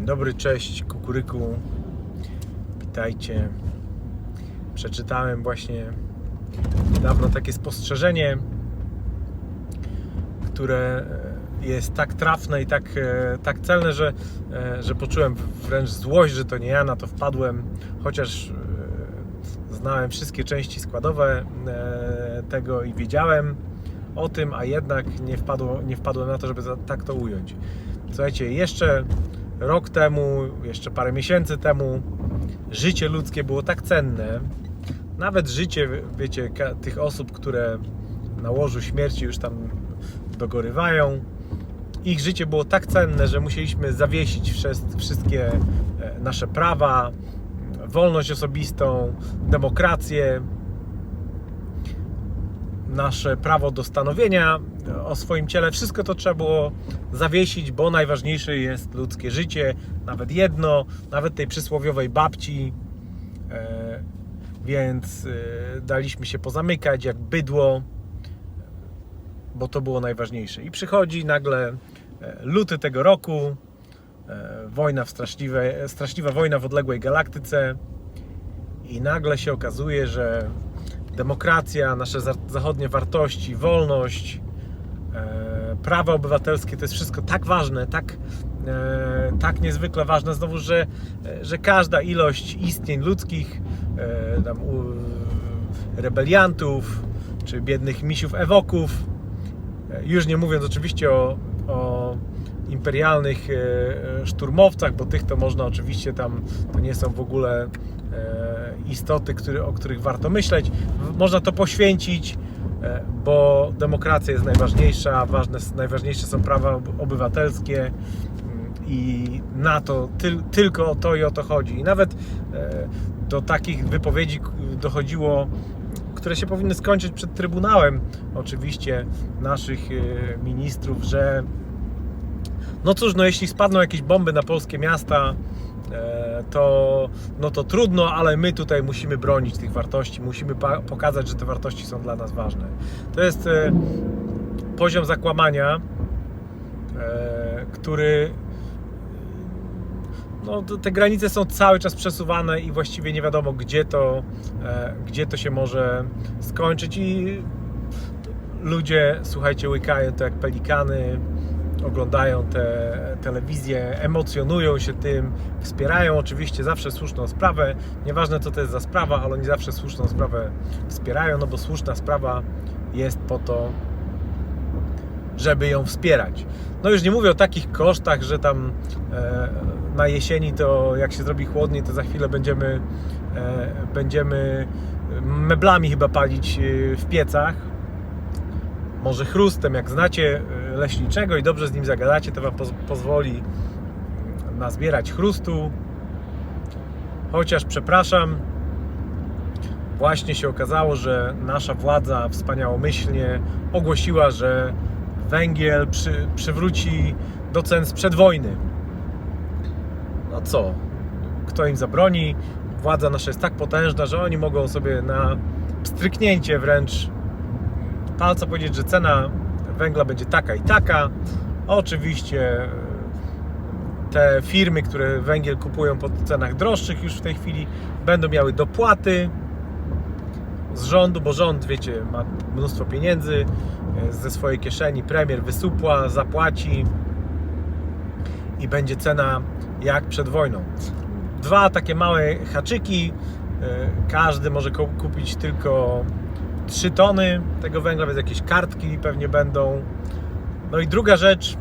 Dzień dobry, cześć, kukuryku. Witajcie. Przeczytałem właśnie niedawno takie spostrzeżenie, które jest tak trafne i tak, e, tak celne, że, e, że poczułem wręcz złość, że to nie ja na to wpadłem, chociaż e, znałem wszystkie części składowe tego i wiedziałem o tym, a jednak nie, wpadło, nie wpadłem na to, żeby tak to ująć. Słuchajcie, jeszcze rok temu, jeszcze parę miesięcy temu życie ludzkie było tak cenne, nawet życie, wiecie, tych osób, które na łożu śmierci już tam dogorywają, ich życie było tak cenne, że musieliśmy zawiesić wszystkie e, nasze prawa, wolność osobistą, demokrację, nasze prawo do stanowienia o swoim ciele. Wszystko to trzeba było zawiesić, bo najważniejsze jest ludzkie życie, nawet jedno, nawet tej przysłowiowej babci. E, Więc e, daliśmy się pozamykać jak bydło, bo to było najważniejsze. I przychodzi nagle e, luty tego roku, wojna w straszliwe, straszliwa wojna w odległej galaktyce i nagle się okazuje, że demokracja, nasze za- zachodnie wartości, wolność, e, prawa obywatelskie to jest wszystko tak ważne, tak, e, tak niezwykle ważne. Znowu, że, że każda ilość istnień ludzkich, e, tam, rebeliantów, czy biednych misiów ewoków, już nie mówiąc oczywiście o, o imperialnych szturmowcach, bo tych to można oczywiście tam, to nie są w ogóle istoty, które, o których warto myśleć. Można to poświęcić, e, bo demokracja jest najważniejsza, ważne, najważniejsze są prawa ob- obywatelskie mm, i na to tyl, tylko o to i o to chodzi. I nawet e, do takich wypowiedzi dochodziło które się powinny skończyć przed Trybunałem, oczywiście, naszych e, ministrów, że no cóż, no jeśli spadną jakieś bomby na polskie miasta, e, to, no to trudno, ale my tutaj musimy bronić tych wartości, musimy pokazać, że te wartości są dla nas ważne. To jest e, poziom zakłamania, e, który no, te granice są cały czas przesuwane i właściwie nie wiadomo, gdzie to, e, gdzie to się może skończyć. I ludzie, słuchajcie, łykają to jak pelikany, oglądają te telewizję, emocjonują się tym, wspierają oczywiście zawsze słuszną sprawę. Nieważne, co to jest za sprawa, ale oni zawsze słuszną sprawę wspierają, no bo słuszna sprawa jest po to, żeby ją wspierać. No już nie mówię o takich kosztach, że tam e, na jesieni to jak się zrobi chłodniej, to za chwilę będziemy, e, będziemy meblami chyba palić e, w piecach. Może chrustem, jak znacie e, leśniczego i dobrze z nim zagadacie, to Wam poz- pozwoli nazbierać chrustu. Chociaż przepraszam, właśnie się okazało, że nasza władza wspaniałomyślnie ogłosiła, że węgiel przy, przywróci do cen sprzed wojny. No co? Kto im zabroni? Władza nasza jest tak potężna, że oni mogą sobie na stryknięcie wręcz palca powiedzieć, że cena węgla będzie taka i taka. Oczywiście te firmy, które węgiel kupują po cenach droższych już w tej chwili będą miały dopłaty z rządu, bo rząd, wiecie, ma mnóstwo pieniędzy e, ze swojej kieszeni, premier wysupła, zapłaci i będzie cena jak przed wojną. Dwa takie małe haczyki, e, każdy może ku- kupić tylko 3 tony tego węgla, więc jakieś kartki pewnie będą. No i druga rzecz,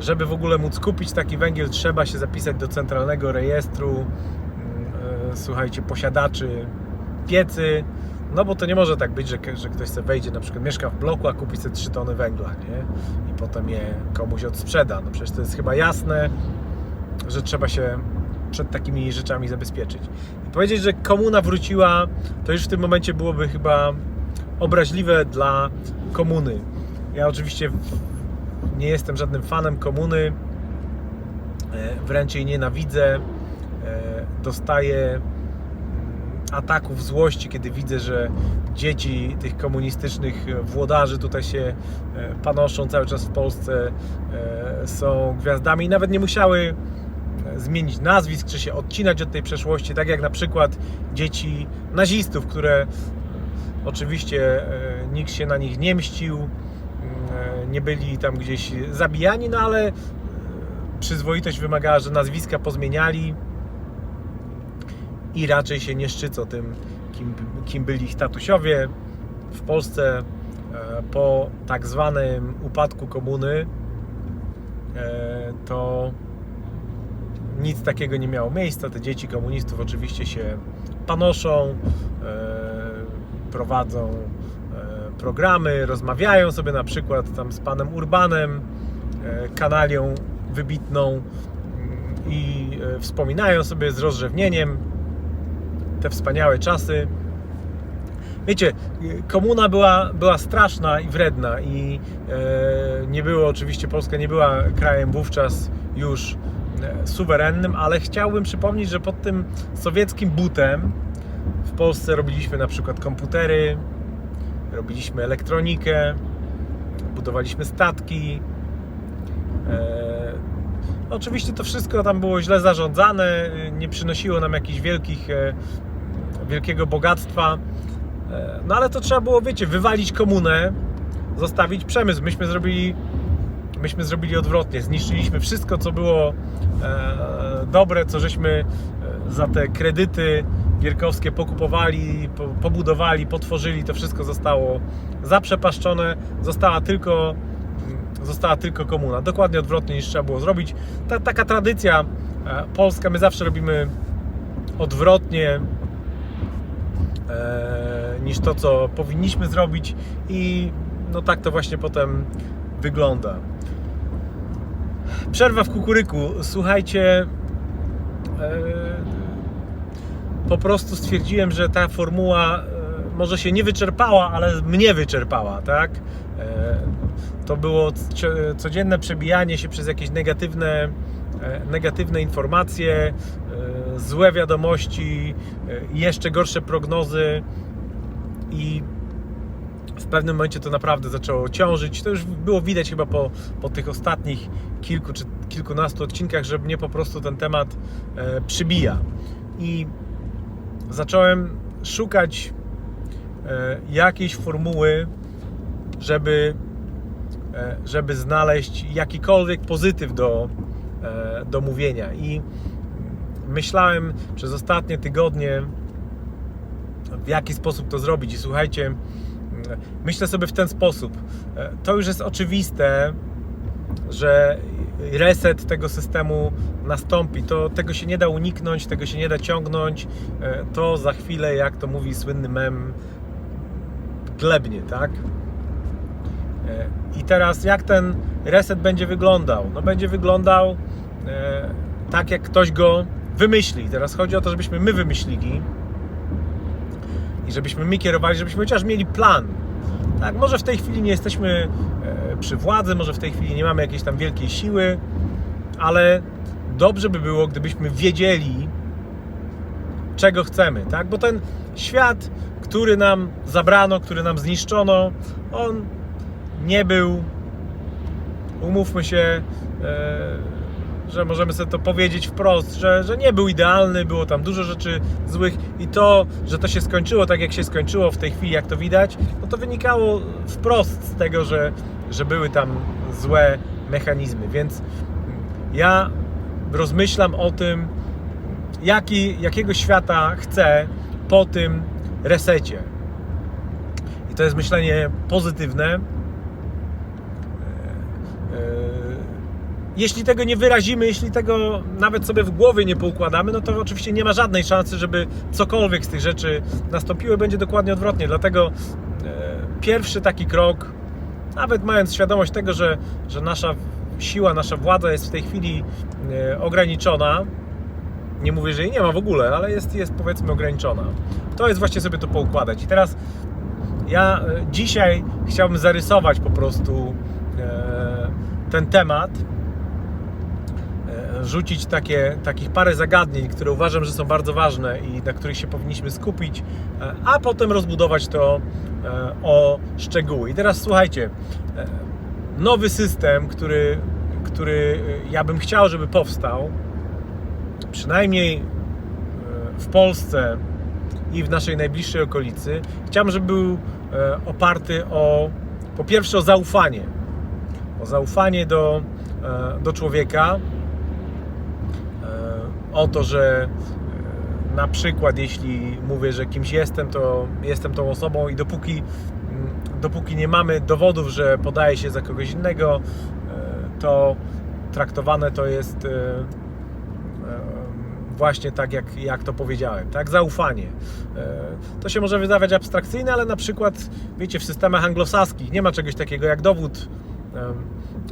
żeby w ogóle móc kupić taki węgiel, trzeba się zapisać do centralnego rejestru, mm, e, słuchajcie, posiadaczy piecy, no bo to nie może tak być, że, że ktoś sobie wejdzie, na przykład mieszka w bloku, a kupi sobie 3 tony węgla, nie? I potem je komuś odsprzeda. No przecież to jest chyba jasne, że trzeba się przed takimi rzeczami zabezpieczyć. I powiedzieć, że komuna wróciła, to już w tym momencie byłoby chyba obraźliwe dla komuny. Ja oczywiście nie jestem żadnym fanem komuny, e, wręcz jej nienawidzę. E, Dostaję ataków złości, kiedy widzę, że dzieci tych komunistycznych włodarzy tutaj się e, panoszą cały czas w Polsce, są gwiazdami i nawet nie musiały zmienić nazwisk, czy się odcinać od tej przeszłości, tak jak na przykład dzieci nazistów, które oczywiście e, nikt się na nich nie mścił, e, nie byli tam gdzieś zabijani, no ale e, przyzwoitość wymagała, że nazwiska pozmieniali i raczej się nie szczycą tym, kim, kim byli ich tatusiowie. W Polsce po tak zwanym upadku komuny to nic takiego nie miało miejsca. Te dzieci komunistów oczywiście się panoszą, prowadzą e, programy, rozmawiają sobie na przykład tam z panem Urbanem, e, kanalią wybitną mm, i e, wspominają sobie z rozrzewnieniem te wspaniałe czasy. Wiecie, komuna była, była straszna i wredna i nie było, oczywiście Polska nie była krajem wówczas już suwerennym, ale chciałbym przypomnieć, że pod tym sowieckim butem w Polsce robiliśmy na przykład komputery, robiliśmy elektronikę, budowaliśmy statki. E, oczywiście to wszystko tam było źle zarządzane, nie przynosiło nam jakichś wielkich, e, wielkiego bogactwa. E, No ale to trzeba było, wiecie, wywalić komunę, zostawić przemysł. Myśmy zrobili, myśmy zrobili odwrotnie. Zniszczyliśmy wszystko, co było e, dobre, co żeśmy e, za te kredyty gierkowskie pokupowali, po, pobudowali, potworzyli. To wszystko zostało zaprzepaszczone. Została tylko, została tylko komuna. Dokładnie odwrotnie niż trzeba było zrobić. Ta, taka tradycja e, polska, my zawsze robimy odwrotnie e, niż to, co powinniśmy zrobić i no tak to właśnie potem wygląda. Przerwa w kukuryku. Słuchajcie, e, po prostu stwierdziłem, że ta formuła e, może się nie wyczerpała, ale mnie wyczerpała, tak? E, to było codzienne przebijanie się przez jakieś negatywne, e, negatywne informacje, złe wiadomości, jeszcze gorsze prognozy i w pewnym momencie to naprawdę zaczęło ciążyć. To już było widać chyba po, po tych ostatnich kilku czy kilkunastu odcinkach, że mnie po prostu ten temat przybija. I zacząłem szukać e, jakiejś formuły, żeby, e, żeby znaleźć jakikolwiek pozytyw do, e, do mówienia. I myślałem przez ostatnie tygodnie, w jaki sposób to zrobić. I słuchajcie, myślę sobie w ten sposób. To już jest oczywiste, że reset tego systemu nastąpi. To, tego się nie da uniknąć, tego się nie da ciągnąć. E, To za chwilę, jak to mówi słynny mem, glebnie, tak? E, I teraz jak ten reset będzie wyglądał? No będzie wyglądał e, tak, jak ktoś go wymyśli. Teraz chodzi o to, żebyśmy my wymyślili i żebyśmy my kierowali, żebyśmy chociaż mieli plan. Tak, może w tej chwili nie jesteśmy przy władzy, może w tej chwili nie mamy jakiejś tam wielkiej siły, ale dobrze by było, gdybyśmy wiedzieli, czego chcemy, tak? Bo ten świat, który nam zabrano, który nam zniszczono, on nie był, umówmy się, e, że możemy sobie to powiedzieć wprost, że, że nie był idealny, było tam dużo rzeczy złych i to, że to się skończyło tak, jak się skończyło w tej chwili, jak to widać, no to wynikało wprost z tego, że, że były tam złe mechanizmy, więc ja rozmyślam o tym, jaki, jakiego świata chcę po tym resecie. I to jest myślenie pozytywne. E, e, Jeśli tego nie wyrazimy, jeśli tego nawet sobie w głowie nie poukładamy, no to oczywiście nie ma żadnej szansy, żeby cokolwiek z tych rzeczy nastąpiło. Będzie dokładnie odwrotnie. Dlatego e, pierwszy taki krok, nawet mając świadomość tego, że, że nasza siła, nasza władza jest w tej chwili e, ograniczona, nie mówię, że jej nie ma w ogóle, ale jest, jest powiedzmy ograniczona. To jest właśnie sobie to poukładać. I teraz ja e, dzisiaj chciałbym zarysować po prostu ten temat, rzucić takie, takich parę zagadnień, które uważam, że są bardzo ważne i na których się powinniśmy skupić, e, a potem rozbudować to e, o szczegóły. I teraz słuchajcie, e, nowy system, który, który ja bym chciał, żeby powstał, przynajmniej w Polsce i w naszej najbliższej okolicy, chciałbym, żeby był oparty o po pierwsze o zaufanie. O zaufanie do, do człowieka, o to, że e, na przykład jeśli mówię, że kimś jestem, to jestem tą osobą i dopóki, mm, dopóki nie mamy dowodów, że podaje się za kogoś innego, e, to traktowane to jest e, właśnie tak, jak, jak to powiedziałem, tak? Zaufanie. To się może wydawać abstrakcyjne, ale na przykład, wiecie, w systemach anglosaskich nie ma czegoś takiego jak dowód,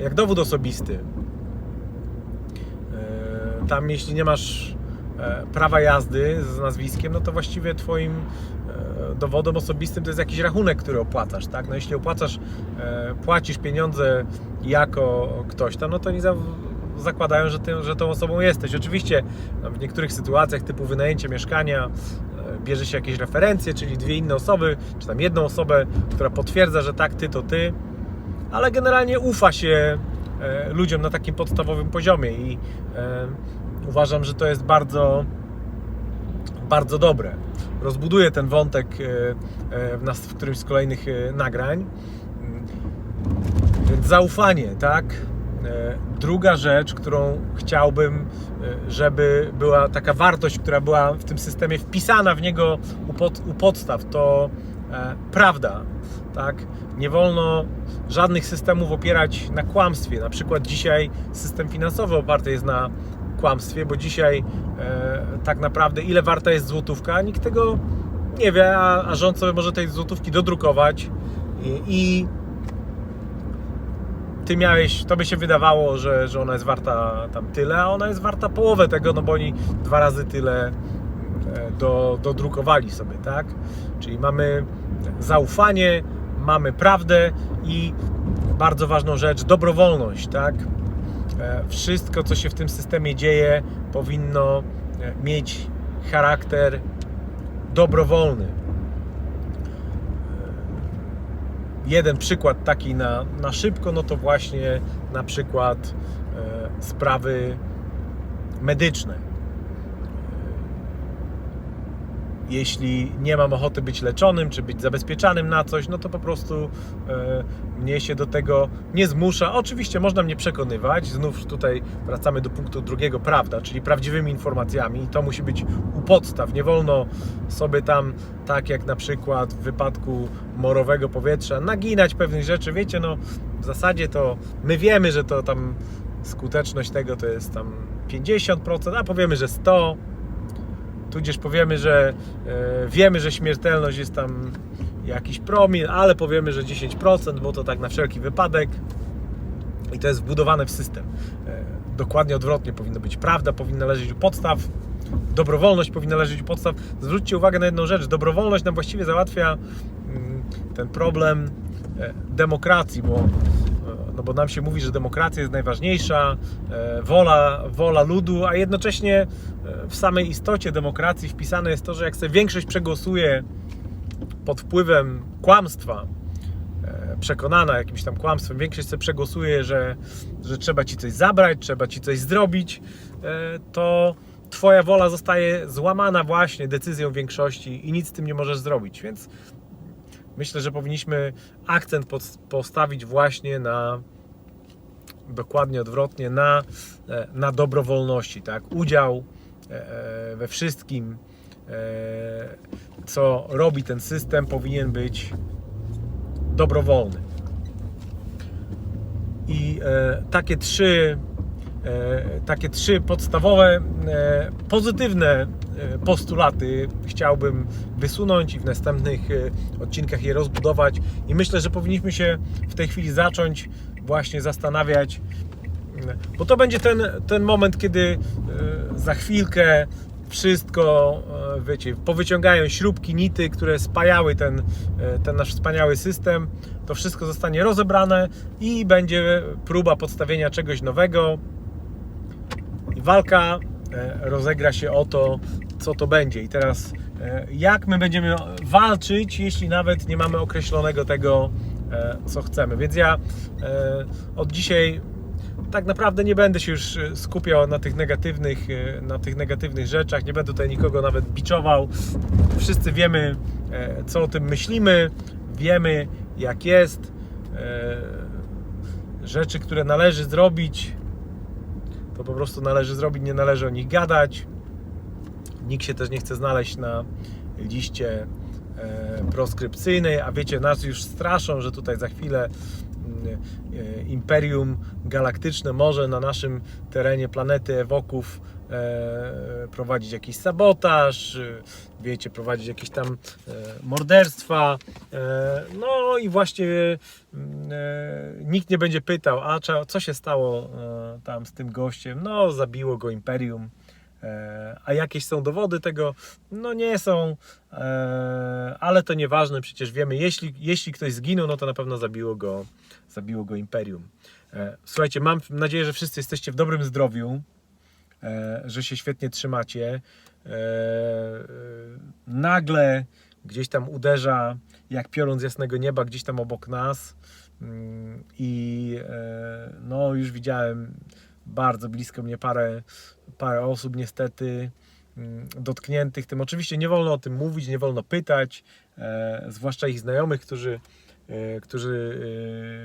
jak dowód osobisty. Tam, jeśli nie masz e, prawa jazdy z nazwiskiem, no to właściwie twoim e, dowodem osobistym to jest jakiś rachunek, który opłacasz, tak? No jeśli opłacasz, e, płacisz pieniądze jako ktoś tam, no to nie za, zakładają, że, ty, że tą osobą jesteś. Oczywiście no, w niektórych sytuacjach typu wynajęcie mieszkania bierze się jakieś referencje, czyli dwie inne osoby, czy tam jedną osobę, która potwierdza, że tak, ty to ty, ale generalnie ufa się ludziom na takim podstawowym poziomie i e, uważam, że to jest bardzo bardzo dobre. Rozbuduję ten wątek e, e, w, nas, w którymś z kolejnych e, nagrań. Mm, Więc zaufanie, tak? E, Druga rzecz, którą chciałbym, e, żeby była taka wartość, która była w tym systemie wpisana w niego u, pod, u podstaw, to e, prawda. Tak? Nie wolno żadnych systemów opierać na kłamstwie. Na przykład dzisiaj system finansowy oparty jest na kłamstwie, bo dzisiaj e, tak naprawdę ile warta jest złotówka, nikt tego nie wie, a, a rząd sobie może tej złotówki dodrukować i, i ty miałeś, to by się wydawało, że, że ona jest warta tam tyle, a ona jest warta połowę tego, no bo oni dwa razy tyle e, do, dodrukowali sobie, tak? Czyli mamy zaufanie, mamy prawdę i bardzo ważną rzecz, dobrowolność, tak? E, Wszystko, co się w tym systemie dzieje, powinno e, mieć charakter dobrowolny. jeden przykład taki na, na szybko, no to właśnie na przykład e, sprawy medyczne. Jeśli nie mam ochoty być leczonym, czy być zabezpieczanym na coś, no to po prostu e, mnie się do tego nie zmusza. Oczywiście można mnie przekonywać, znów tutaj wracamy do punktu drugiego, prawda, czyli prawdziwymi informacjami i to musi być u podstaw. Nie wolno sobie tam, tak jak na przykład w wypadku morowego powietrza, naginać pewnych rzeczy. Wiecie, no w zasadzie to my wiemy, że to tam skuteczność tego to jest tam 50%, a powiemy, że 100%. Tudzież powiemy, że e, wiemy, że śmiertelność jest tam jakiś promil, ale powiemy, że 10%, bo to tak na wszelki wypadek. I to jest wbudowane w system. E, dokładnie odwrotnie powinno być. Prawda powinna leżeć u podstaw, dobrowolność powinna leżeć u podstaw. Zwróćcie uwagę na jedną rzecz. Dobrowolność nam właściwie załatwia mm, ten problem e, demokracji, bo, no bo nam się mówi, że demokracja jest najważniejsza, e, wola, wola ludu, a jednocześnie e, w samej istocie demokracji wpisane jest to, że jak sobie większość przegłosuje pod wpływem kłamstwa, e, przekonana jakimś tam kłamstwem, większość sobie przegłosuje, że, że trzeba ci coś zabrać, trzeba ci coś zrobić, to twoja wola zostaje złamana właśnie decyzją większości i nic z tym nie możesz zrobić. Więc myślę, że powinniśmy akcent postawić właśnie na dokładnie odwrotnie na, e, na dobrowolności, tak? Udział e, e, we wszystkim, co robi ten system, powinien być dobrowolny. I takie trzy takie trzy podstawowe pozytywne postulaty chciałbym wysunąć i w następnych e, odcinkach je rozbudować i myślę, że powinniśmy się w tej chwili zacząć właśnie zastanawiać mm, bo to będzie ten, ten moment, kiedy e, za chwilkę wszystko, e, wiecie, powyciągają śrubki, nity, które spajały ten, e, ten nasz wspaniały system. To wszystko zostanie rozebrane i będzie próba podstawienia czegoś nowego. I walka e, rozegra się o to, co to będzie. I teraz, e, jak my będziemy walczyć, jeśli nawet nie mamy określonego tego, e, co chcemy. Więc ja e, od dzisiaj tak naprawdę nie będę się już skupiał na tych negatywnych, na tych negatywnych rzeczach, nie będę tutaj nikogo nawet biczował. Wszyscy wiemy, co o tym myślimy, wiemy, jak jest. Rzeczy, które należy zrobić, to po prostu należy zrobić, nie należy o nich gadać. Nikt się też nie chce znaleźć na liście e, proskrypcyjnej, a wiecie, nas już straszą, że tutaj za chwilę mm, e, Imperium Galaktyczne może na naszym terenie planety Ewoków e, prowadzić jakiś sabotaż, wiecie, prowadzić jakieś tam morderstwa. No i właśnie mm, nikt nie będzie pytał, a co się stało tam z tym gościem? No, zabiło go Imperium. E, A jakieś są dowody tego? No nie są, e, ale to nieważne, przecież wiemy, jeśli, jeśli ktoś zginął, no to na pewno zabiło go, zabiło go Imperium. E, Słuchajcie, mam nadzieję, że wszyscy jesteście w dobrym zdrowiu, że się świetnie trzymacie. Nagle gdzieś tam uderza jak piorun z jasnego nieba, gdzieś tam obok nas Mm, i no już widziałem bardzo blisko mnie parę, parę osób niestety mm, dotkniętych tym. Oczywiście nie wolno o tym mówić, nie wolno pytać, e, zwłaszcza ich znajomych, którzy, e, którzy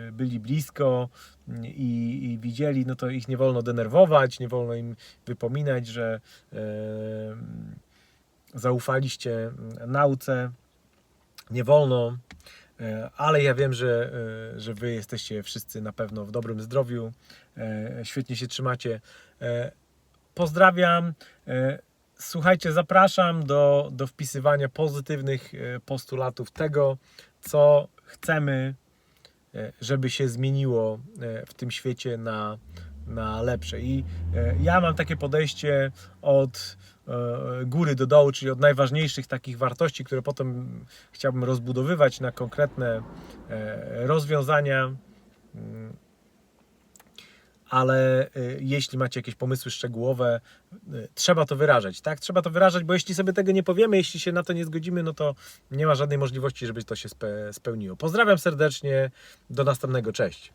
e, byli blisko mm, i, i widzieli, no to ich nie wolno denerwować, nie wolno im wypominać, że e, zaufaliście mm, nauce. Nie wolno, ale ja wiem, że, e, że Wy jesteście wszyscy na pewno w dobrym zdrowiu, e, świetnie się trzymacie. E, Pozdrawiam. E, Słuchajcie, zapraszam do, do wpisywania pozytywnych e, postulatów tego, co chcemy, e, żeby się zmieniło e, w tym świecie na, na lepsze. I e, ja mam takie podejście od e, góry do dołu, czyli od najważniejszych takich wartości, które potem chciałbym rozbudowywać na konkretne e, rozwiązania. Mm. Ale jeśli macie jakieś pomysły szczegółowe, trzeba to wyrażać, tak? Trzeba to wyrażać, bo jeśli sobie tego nie powiemy, jeśli się na to nie zgodzimy, no to nie ma żadnej możliwości, żeby to się spe- spełniło. Pozdrawiam serdecznie, do następnego, cześć.